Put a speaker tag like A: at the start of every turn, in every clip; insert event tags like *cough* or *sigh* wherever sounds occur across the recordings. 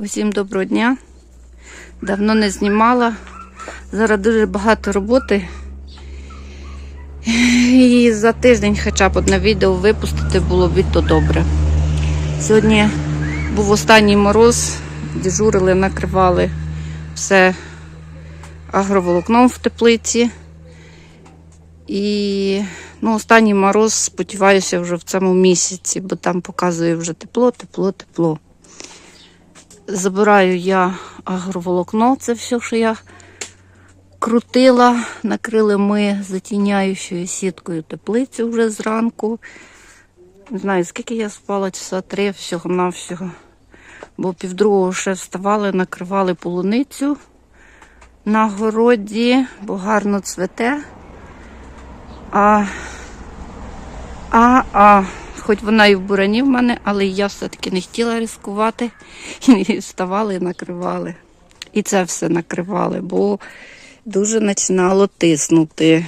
A: Усім доброго дня. Давно не знімала. Зараз дуже багато роботи. І за тиждень хоча б одне відео випустити було б то добре. Сьогодні був останній мороз, дежурили, накривали все агроволокном в теплиці. І ну, останній мороз, сподіваюся, вже в цьому місяці, бо там показує вже тепло, тепло, тепло. Забираю я агроволокно, це все, що я крутила. Накрили ми затіняючою сіткою теплицю вже зранку. Не знаю, скільки я спала, часа три всього-навсього. Бо півдругого ще вставали, накривали полуницю на городі, бо гарно цвете. А, а, а, хоч вона і в бурані в мене, але я все-таки не хотіла ризикувати. *laughs* І вставали і накривали. І це все накривали, бо дуже починало тиснути.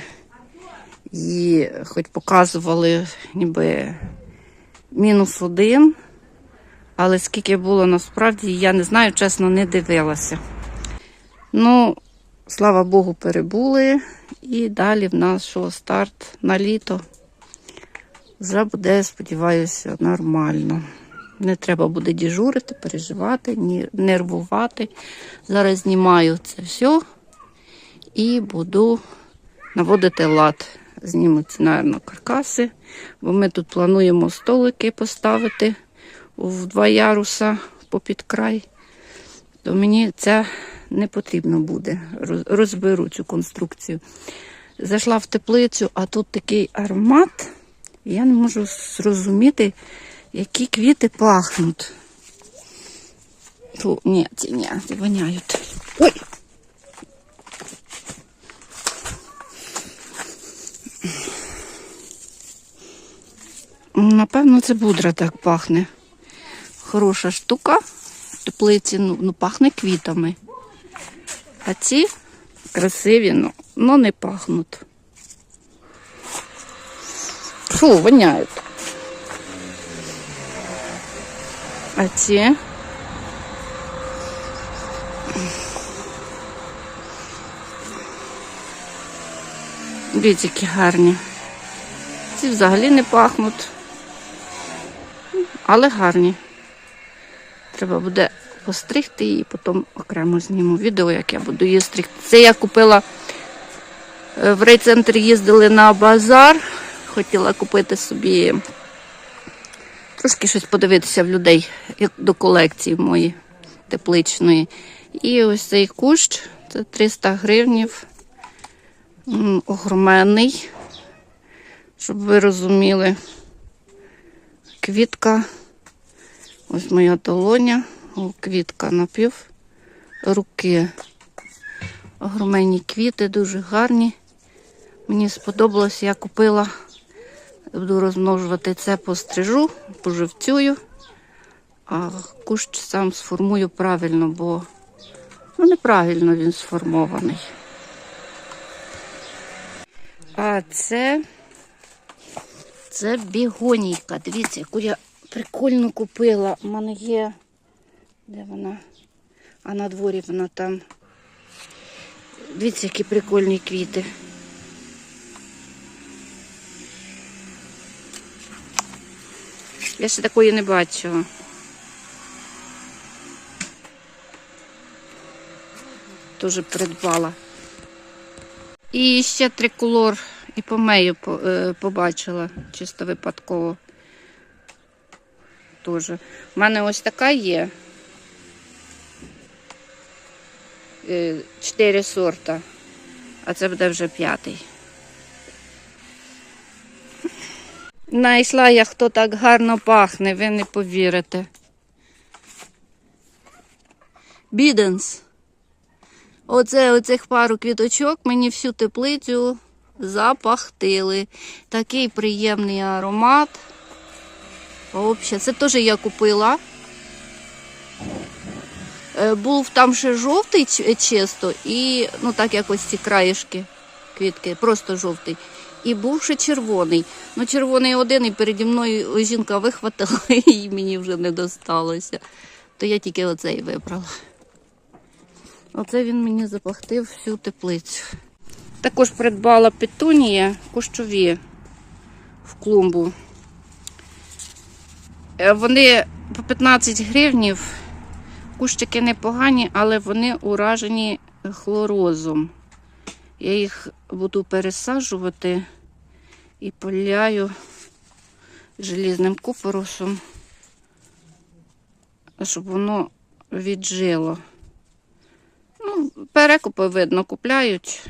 A: І хоч показували ніби мінус один, але скільки було насправді, я не знаю, чесно, не дивилася. Ну, слава Богу, перебули. І далі в нас що старт на літо. Вже буде, сподіваюся, нормально. Не треба буде діжурити, переживати, нервувати. Зараз знімаю це все і буду наводити лад. Знімуться, мабуть, каркаси, бо ми тут плануємо столики поставити в два яруса попід край. То мені це не потрібно буде. Розберу цю конструкцію. Зайшла в теплицю, а тут такий аромат. Я не можу зрозуміти, які квіти пахнуть. Фу, ні, ці ні, воняють. Ой! Напевно, це будра так пахне. Хороша штука. Теплиці ну, ну, пахне квітами. А ці красиві, ну, ну не пахнуть. Фу, воняють. А. Дивіться, які гарні. Ці взагалі не пахнуть. Але гарні. Треба буде постригти і потім окремо зніму відео, як я буду її стригти. Це я купила е, в райцентр їздили на базар. Хотіла купити собі трошки щось подивитися в людей до колекції моєї тепличної. І ось цей кущ це 300 гривнів. Огроменний, щоб ви розуміли. Квітка. Ось моя долоня, квітка напів руки. Огроменні квіти, дуже гарні. Мені сподобалось, я купила, буду розмножувати це пострижу, поживцюю, а кущ сам сформую правильно, бо ну, неправильно він сформований. А це, це бігонійка. Дивіться, яку я прикольно купила. У мене є. Де вона? А на дворі вона там. Дивіться, які прикольні квіти. Я ще такої не бачила. Теж придбала. І ще триколор і помею по- е, побачила чисто випадково. Тоже. У мене ось така є. Е, Чотири сорта, а це буде вже п'ятий. Знайшла я, хто так гарно пахне, ви не повірите. Біденс. Оце оцих пару квіточок мені всю теплицю запахтили. Такий приємний аромат. Вообще, це теж я купила. Е, Був там ще жовтий чисто, і ну так якось ці краєшки квітки, просто жовтий. І був ще червоний. Ну, червоний один, і переді мною жінка вихватила, *laughs* і мені вже не досталося. то я тільки оцей вибрала. Оце він мені запахтив всю теплицю. Також придбала петунії кущові в клумбу. Е, Вони по 15 гривнів. Кущики непогані, але вони уражені хлорозом. Я їх буду пересаджувати і поляю желізним купоросом, щоб воно віджило. Ну, перекупи, видно, купляють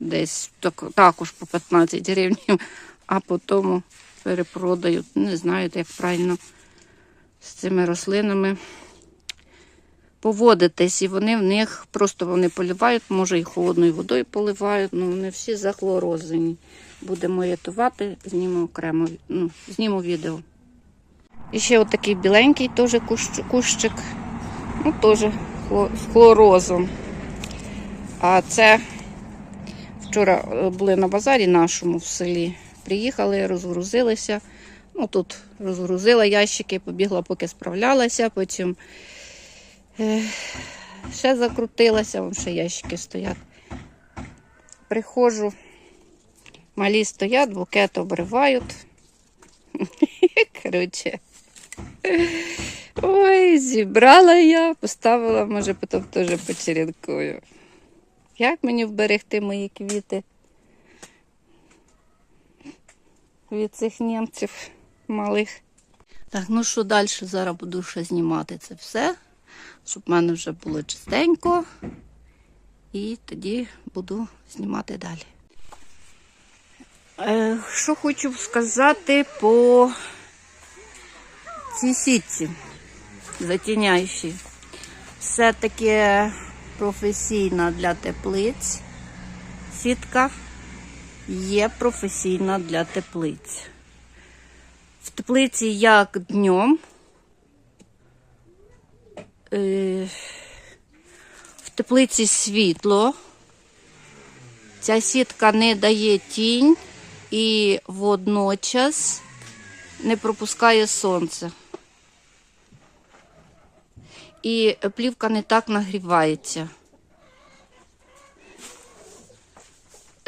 A: десь так, також по 15 гривень, а потім перепродають. Не знаю, як правильно з цими рослинами поводитись. І вони в них просто вони поливають, може і холодною водою поливають, ну вони всі захлорозені. Будемо рятувати, знімемо окремо, ну, зніму відео. І ще отакий біленький теж кущ- кущик, ну теж з хлорозом. А це вчора е, були на базарі нашому в селі. Приїхали, розгрузилися. Ну тут розгрузила ящики, побігла, поки справлялася, потім ще закрутилася, вон ще ящики стоять. Приходжу, малі стоять, букет обривають. *laughs* Коротше. Ой, зібрала я, поставила, може, потім теж почерінкую. Як мені вберегти мої квіти від цих німців малих? Так, ну що далі? Зараз буду ще знімати це все, щоб в мене вже було чистенько. І тоді буду знімати далі. Е, що хочу сказати по цій сітці затіняючій. Все-таки професійна для теплиць. Сітка є професійна для теплиць. В теплиці як днем. Е, В теплиці світло. Ця сітка не дає тінь і водночас не пропускає сонце. І плівка не так нагрівається.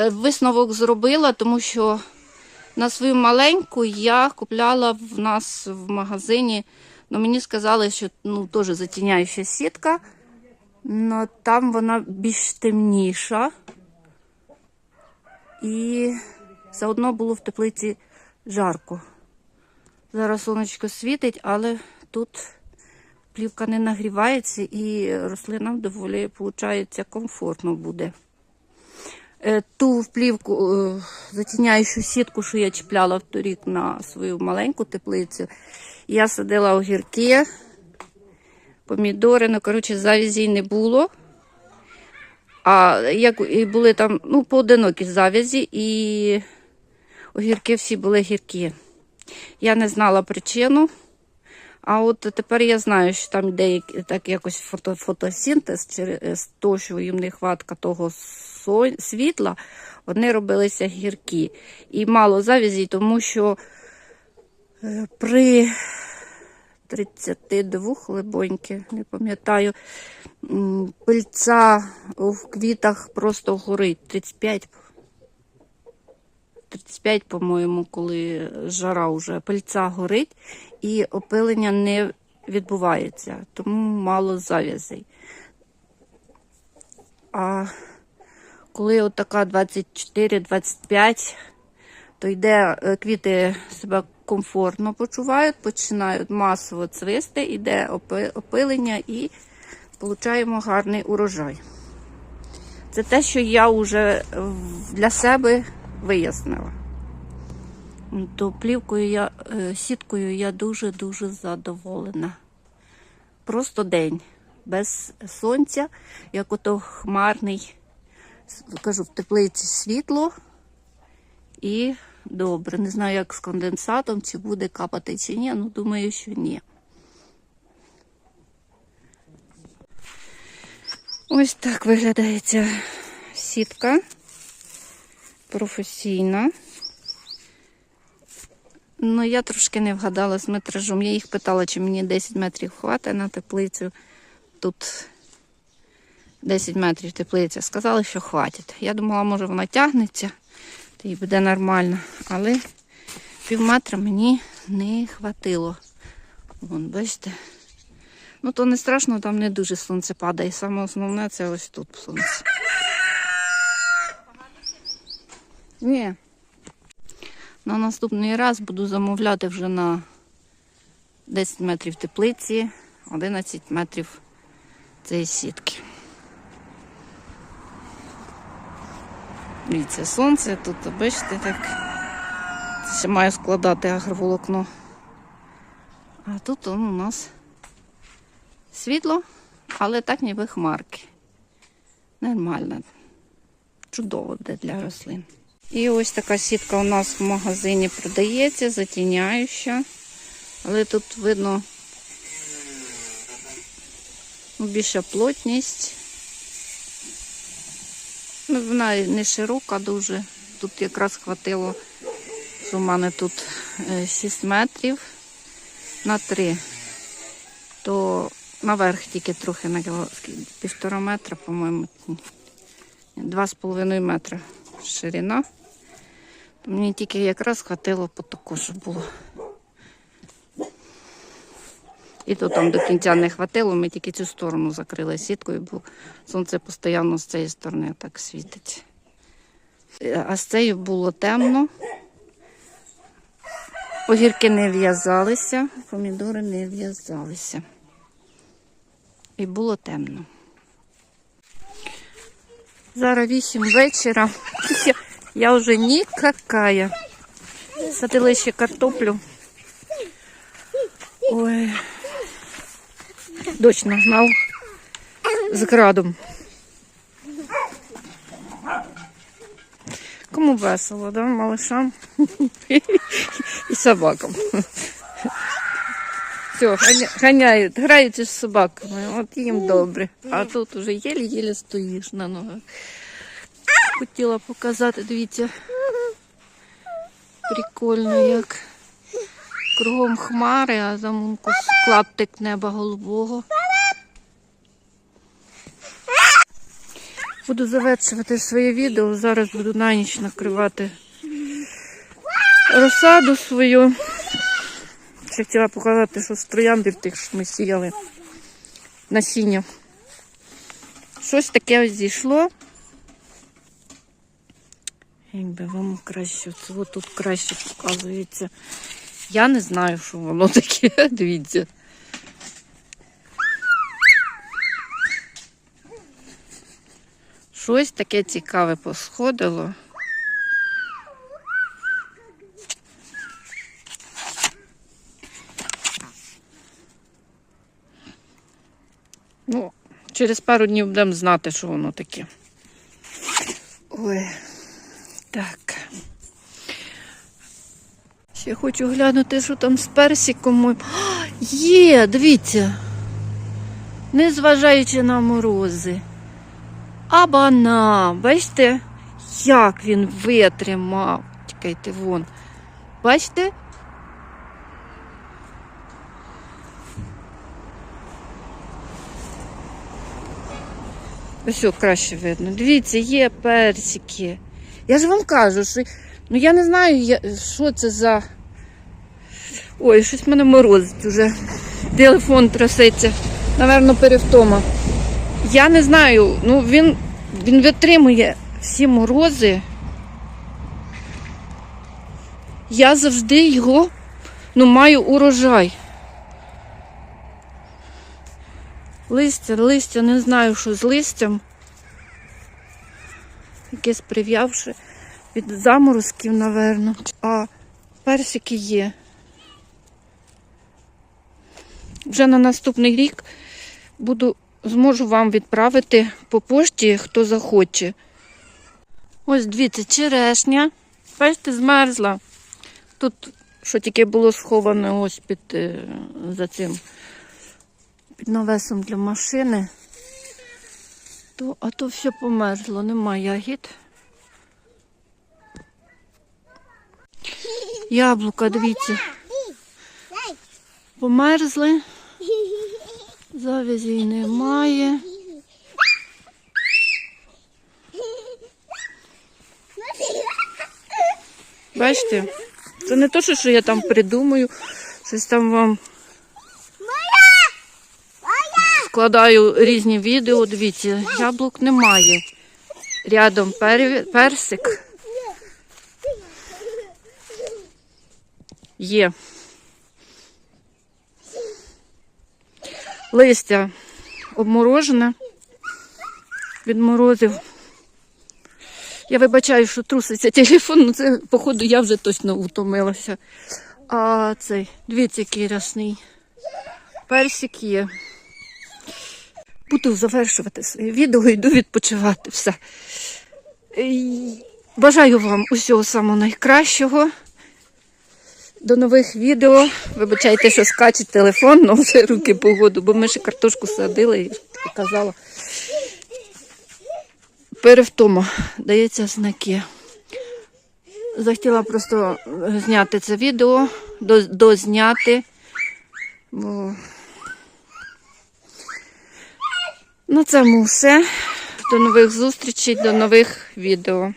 A: Е, Висновок зробила, тому що на свою маленьку я купляла в нас в магазині. Ну, мені сказали, що ну, теж затіняюча сітка, але там вона більш темніша. І заодно було в теплиці жарко. Зараз сонечко світить, але тут плівка не нагрівається і рослинам доволі, виходить, комфортно буде. Е, Ту плівку, е, затіняючу сітку, що я чіпляла вторік на свою маленьку теплицю, я садила огірки, помідори, ну, коротше, завязей не було. А як і були там ну, поодинокі завязі, і огірки всі були гіркі. Я не знала причину. А от тепер я знаю, що там деякі так якось фото, фотосинтез через те, що їм нехватка того со- світла, вони робилися гіркі. І мало завязі, тому що е, при 32 либоньки, не пам'ятаю, пильця в квітах просто горить. 35 35, по-моєму, коли жара вже пильця горить і опилення не відбувається, тому мало зав'язей. А коли от така 24-25, то йде е, квіти себе комфортно почувають, починають масово цвисти, йде опилення і отримуємо гарний урожай. Це те, що я вже для себе вияснила. То плівкою я, е, сіткою я дуже-дуже задоволена. Просто день без сонця, як ото хмарний. Кажу, в теплиці світло і добре. Не знаю, як з конденсатом, чи буде капати, чи ні. Ну, думаю, що ні. Ось так виглядає ця сітка професійна. Ну, я трошки не вгадала з метражом. Я їх питала, чи мені 10 метрів хватить на теплицю. Тут 10 метрів теплиця. Сказали, що хватить. Я думала, може вона тягнеться, і буде нормально. Але пів метра мені не хватило. Вон, бачите? Ну, то не страшно, там не дуже сонце падає. Саме основне це ось тут сонце. Ні. На наступний раз буду замовляти вже на 10 метрів теплиці, 11 метрів цієї сітки. Дивіться, сонце тут, бачите, так. Це маю складати агроволокно. А тут он у нас світло, але так ніби хмарки. Нормально. Чудово де для рослин. І ось така сітка у нас в магазині продається, затіняюча. Але тут видно ну, більша плотність. Ну, вона не широка дуже. Тут якраз хватило, що в мене тут е, 6 метрів на 3. То наверх тільки трохи на півтора метра, по-моєму. ні, Два з половиною метра ширина. Мені тільки якраз хватило по таку, щоб було. І то там до кінця не хватило, ми тільки цю сторону закрили сіткою, бо сонце постійно з цієї сторони так світить. Е, А з цією було темно. Огірки не в'язалися, помідори не в'язалися. І було темно. Зараз 8 вечора. Я, я вже никакая. Садили ще картоплю. Ой. Дощ нагнав з градом. Кому весело, да? Малышам *laughs* і собакам. Все, ганяють, граються з собаками, от їм добре. А тут уже єлі-єлі стоїш на ногах. Хотіла показати, дивіться. Прикольно, як Кругом хмари, а там он клаптик неба голубого. Буду завершувати своє відео. Зараз буду на ніч накривати розсаду свою. Ще хотіла показати, що з троянди тих, що ми сіяли насіння. Щось таке ось зійшло. Якби вам краще, це тут краще показується. Я не знаю, що воно таке. *laughs* Дивіться. Щось таке цікаве посходило. Ну, через пару днів будемо знати, що воно таке. Ой, так. Ще хочу глянути, що там з персиком. А, Є, дивіться. Незважаючи на морози. Абана, бачите, як він витримав. Чекайте, вон. Бачите? Ось о, краще видно. Дивіться, є персики. Я ж вам кажу, що ну я не знаю, що це за. Ой, щось мене морозить уже. Телефон трясеться. Наверно, перевтома. Я не знаю, ну він, він витримує всі морози. Я завжди його ну, маю урожай. Листя, листя, не знаю, що з листям. Якесь прив'явши від заморозків, напевно. А персики є. Вже на наступний рік буду, зможу вам відправити по пошті, хто захоче. Ось дивіться, черешня. Бачите, змерзла. Тут, що тільки було сховане ось під е, за цим під навесом для машини, то, а то все померзло, нема ягід. Яблука, дивіться, померзли, завязі немає. Бачите, це не те, що я там придумаю, щось там вам складаю різні відео. Дивіться, яблук немає. Рядом пер... персик є. Листя обморожене від морозів. Я вибачаю, що труситься телефон, ну це, походу, я вже точно утомилася. А цей, дивіться, який рясний. Персик є. Буду завершувати своє відео, йду відпочивати. Все. Бажаю вам усього самого найкращого. До нових відео. Вибачайте, що скаче телефон, але вже руки погоду, бо ми ще картошку садили і показала. Перевтома дається знаки. Захотіла просто зняти це відео, дозняти. Бо... На цьому все. До нових зустрічей, до нових відео.